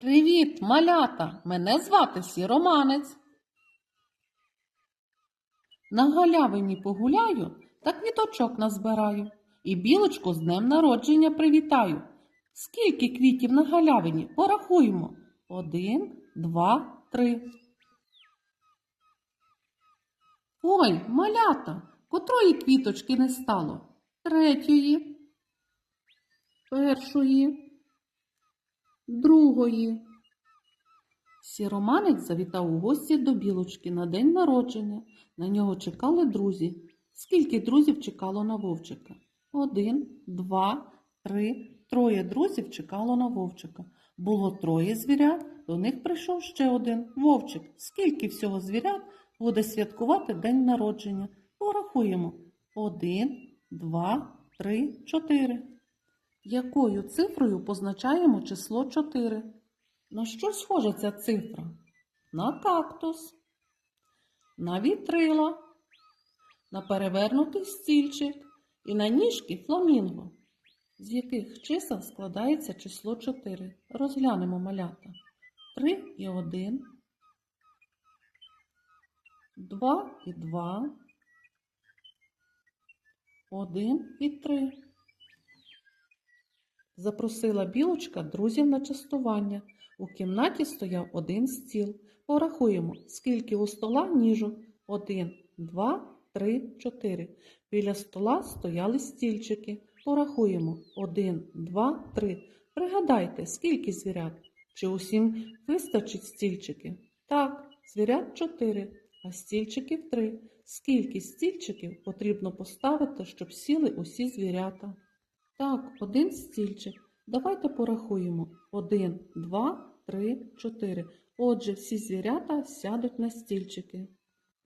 Привіт, малята! Мене звати Сіроманець. На галявині погуляю та квіточок назбираю. І білочку з днем народження привітаю. Скільки квітів на галявині? Порахуємо. Один, два, три. Ой, малята, котрої квіточки не стало? Третьої, першої, другої. Сіроманець завітав у гості до білочки на день народження. На нього чекали друзі. Скільки друзів чекало на вовчика? Один, два, три, троє друзів чекало на вовчика. Було троє звірят, до них прийшов ще один вовчик. Скільки всього звірят буде святкувати день народження? Порахуємо. Один, два, три, чотири. Якою цифрою позначаємо число 4? На що схожа ця цифра? На кактус, на вітрила, на перевернутий стільчик і на ніжки фламінго. З яких чисел складається число 4? Розглянемо малята. 3 і 1, 2 і 2, 1 і 3. Запросила білочка друзів на частування. У кімнаті стояв один стіл. Порахуємо, скільки у стола ніжок. Один, два, три, чотири. Біля стола стояли стільчики. Порахуємо. Один, два, три. Пригадайте, скільки звірят? Чи усім вистачить стільчики? Так, звірят чотири, а стільчиків три. Скільки стільчиків потрібно поставити, щоб сіли усі звірята? Так, один стільчик. Давайте порахуємо. Один, два, три, чотири. Отже, всі звірята сядуть на стільчики.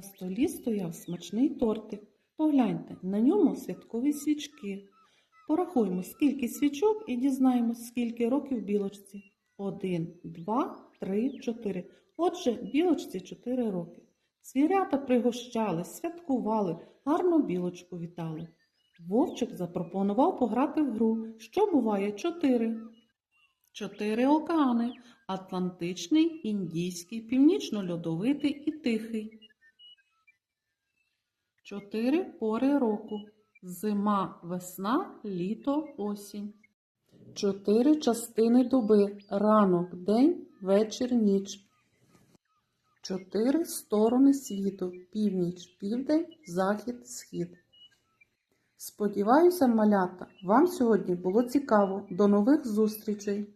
На столі стояв смачний тортик. Погляньте, на ньому святкові свічки. Порахуємо, скільки свічок і дізнаємось, скільки років білочці. Один, два, три, чотири. Отже, білочці чотири роки. Звірята пригощали, святкували, гарно білочку вітали. Вовчик запропонував пограти в гру, що буває чотири. Чотири океани Атлантичний, Індійський, Північно-Льодовитий і Тихий. Чотири пори року. Зима, весна, літо, осінь. Чотири частини доби. Ранок, день, вечір, ніч. Чотири сторони світу. Північ, південь, захід, схід. Сподіваюся, малята, вам сьогодні було цікаво. До нових зустрічей!